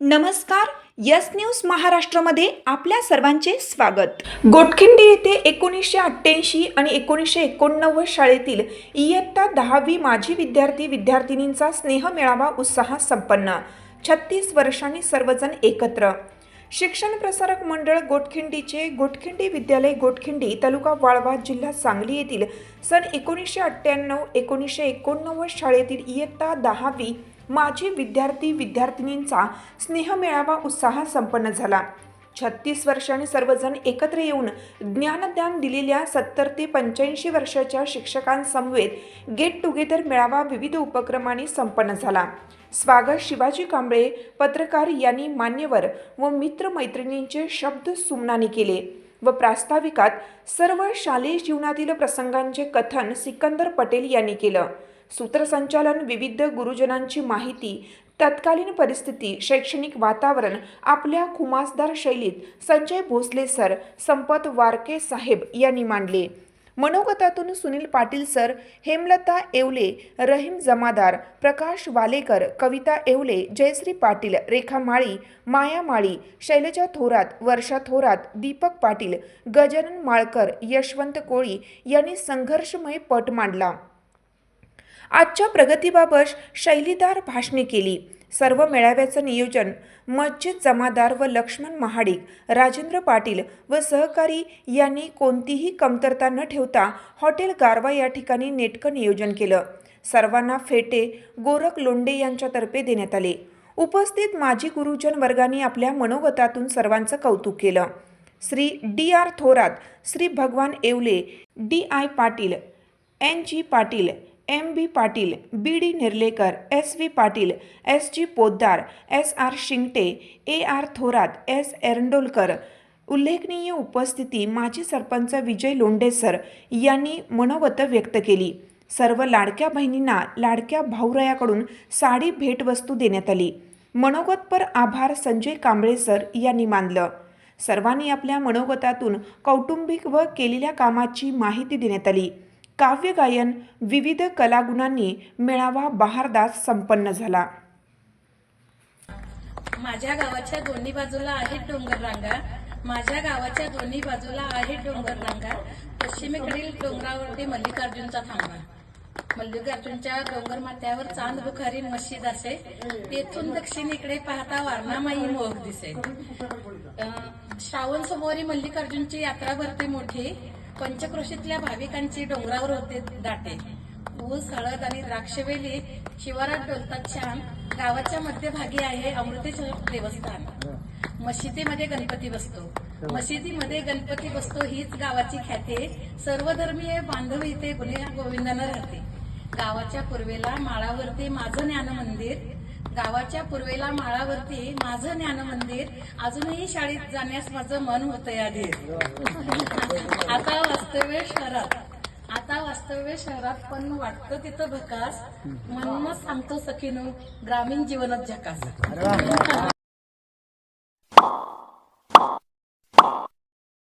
नमस्कार yes news महाराष्ट्रामध्ये आपल्या सर्वांचे स्वागत. गोटखिंडी येथे एकोणीसशे अठ्ठ्याऐंशी आणि एकोणीसशे एकोणनव्वद शाळेतील इयत्ता दहावी माजी विद्यार्थी विद्यार्थिनींचा स्नेहमेळावा उत्साहात संपन्न. छत्तीस वर्षांनी सर्वजण एकत्र. शिक्षण प्रसारक मंडळ गोटखिंडीचे गोटखिंडी विद्यालय गोटखिंडी तालुका वाळवा जिल्हा सांगली येथील सन एकोणीसशे अठ्ठ्याण्णव एकोणीसशे एकोणनव्वद शाळेतील इयत्ता दहावी माजी विद्यार्थी विद्यार्थिनींचा स्नेहमेळावा उत्साहात संपन्न झाला. छत्तीस वर्षांनी सर्वजण एकत्र येऊन ज्ञानदान दिलेल्या सत्तर ते पंच्याऐंशी वर्षाच्या शिक्षकांसमवेत गेट टुगेदर मेळावा विविध उपक्रमाने संपन्न झाला. स्वागत शिवाजी कांबळे पत्रकार यांनी मान्यवर व मित्रमैत्रिणींचे शब्द सुमनाने केले व प्रास्ताविकात सर्व शालेय जीवनातील प्रसंगांचे कथन सिकंदर पटेल यांनी केलं. सूत्रसंचालन विविध गुरुजनांची माहिती तत्कालीन परिस्थिती शैक्षणिक वातावरण आपल्या खुमासदार शैलीत संजय भोसले सर संपत वारके साहेब यांनी मांडले. मनोगतातून सुनील पाटील सर हेमलता येवले रहीम जमादार प्रकाश वालेकर कविता येवले जयश्री पाटील रेखा माळी माया माळी शैलजा थोरात वर्षा थोरात दीपक पाटील गजानन माळकर यशवंत कोळी यांनी संघर्षमय पट मांडला. आजच्या प्रगतीबाबत शैलीदार भाषणे केली. सर्व मेळाव्याचं नियोजन मस्जिद जमादार व लक्ष्मण महाडिक राजेंद्र पाटील व सहकारी यांनी कोणतीही कमतरता न ठेवता हॉटेल गारवा या ठिकाणी नेटकं नियोजन केलं. सर्वांना फेटे गोरख लोंडे यांच्यातर्फे देण्यात आले. उपस्थित माजी गुरुजन वर्गाने आपल्या मनोगतातून सर्वांचं कौतुक केलं. Shri D R Thorat Shri Bhagwan Yewale D I Patil N G Patil M B Patil B D Nirlekar S V Patil S G Poddar S R Shingte A R Thorat S Erandolkar. उल्लेखनीय उपस्थिती माजी सरपंच विजय लोंडेसर यांनी मनोगत व्यक्त केली. सर्व लाडक्या बहिणींना लाडक्या भाऊरायाकडून साडी भेटवस्तू देण्यात आली. मनोगतपर आभार संजय कांबळे सर यांनी मानलं. सर्वांनी आपल्या मनोगतातून कौटुंबिक व केलेल्या कामाची माहिती देण्यात आली. काव्य गायन विविध कलागुणांनी मेळावा बहारदास संपन्न झाला. माझ्या गावाच्या दोन्ही बाजूला आहेत डोंगर रांगा. माझ्या गावाच्या दोन्ही बाजूला आहेत डोंगर रांगा. पश्चिमेकडील डोंगरावरती मल्लिकार्जुनचा थांबा. मल्लिकार्जुनच्या डोंगर माथ्यावर चांद बुखारी मशीद असे. तेथून दक्षिणेकडे पाहता वारणामाई मोह दिसे श्रावण सोमवारी मल्लिकार्जुनची यात्रा भरते मोठी. पंचक्रोशीतल्या भाविकांची डोंगरावर होते दाटे. ऊस हळद आणि द्राक्षवेली शिवारात डोलतात छान गावाच्या मध्यभागी आहे अमृतेश्वर देवस्थान. मशिदीमध्ये गणपती बसतो. मशिदीमध्ये गणपती बसतो हीच गावाची ख्याती. सर्वधर्मीय बांधव इथे गुन्हे गोविंदानं राहते. गावाच्या पूर्वेला माळावरती माझं ज्ञान मंदिर गावाच्या पूर्वेला माळावरती माझं ज्ञान मंदिर अजूनही शाळेत जाण्यास माझं मन होतंय आधी. आता वास्तव्य शहरात. आता वास्तव्य शहरात पण वाटतं तिथं भकास. म्हणूनच सांगतो सखीनू ग्रामीण जीवनच झकास.